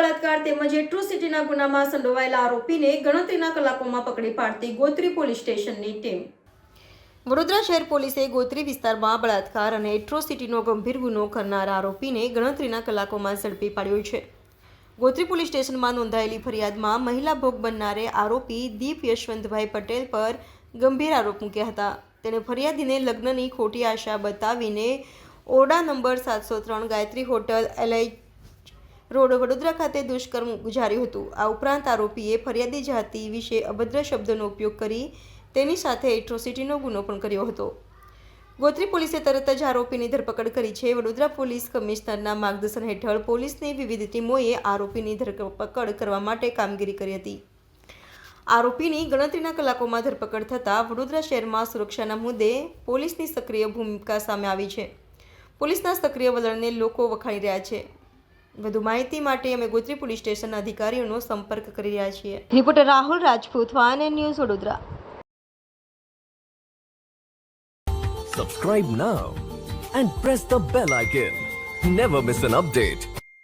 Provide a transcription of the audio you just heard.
બળાત્કાર તેમજ એટ્રોસિટીના ગુનામાં સંડોવાયેલા આરોપીને ગણતરીના કલાકોમાં પકડી પાડતી ગોત્રી પોલીસ સ્ટેશનની ટીમ. વડોદરા શહેર પોલીસે ગોત્રી વિસ્તારમાં બળાત્કાર અને એટ્રોસિટીનો ગંભીર ગુનો કરનાર આરોપીને ગણતરીના કલાકોમાં ઝડપી પાડ્યો છે. ગોત્રી પોલીસ સ્ટેશનમાં નોંધાયેલી ફરિયાદમાં મહિલા ભોગ બનનારે આરોપી દીપ યશવંતભાઈ પટેલ પર ગંભીર આરોપ મૂક્યા હતા. તેણે ફરિયાદીને લગ્નની ખોટી આશા બતાવીને ઓરડા નંબર સાતસો ત્રણ Gayatri hotel LI road Vadodara ખાતે દુષ્કર્મ ગુજાર્યું હતું. આ ઉપરાંત આરોપીએ ફરિયાદી જાતિ વિશે અભદ્ર શબ્દોનો ઉપયોગ કરી તેની સાથે એટ્રોસિટીનો ગુનો પણ કર્યો હતો. ગોત્રી પોલીસે તરત જ આરોપીની ધરપકડ કરી છે. વડોદરા પોલીસ કમિશનરના માર્ગદર્શન હેઠળ પોલીસની વિવિધ ટીમોએ આરોપીની ધરપકડ કરવા માટે કામગીરી કરી હતી. આરોપીની ગણતરીના કલાકોમાં ધરપકડ થતાં વડોદરા શહેરમાં સુરક્ષાના મુદ્દે પોલીસની સક્રિય ભૂમિકા સામે આવી છે. પોલીસના સક્રિય વલણને લોકો વખાણી રહ્યા છે. વધુ માહિતી માટે અમે ગોત્રી પોલીસ સ્ટેશનના અધિકારીઓનો સંપર્ક કરી રહ્યા છીએ. Reporter Rahul Rajput one news Vadodara. Subscribe now and press the bell icon never miss an update.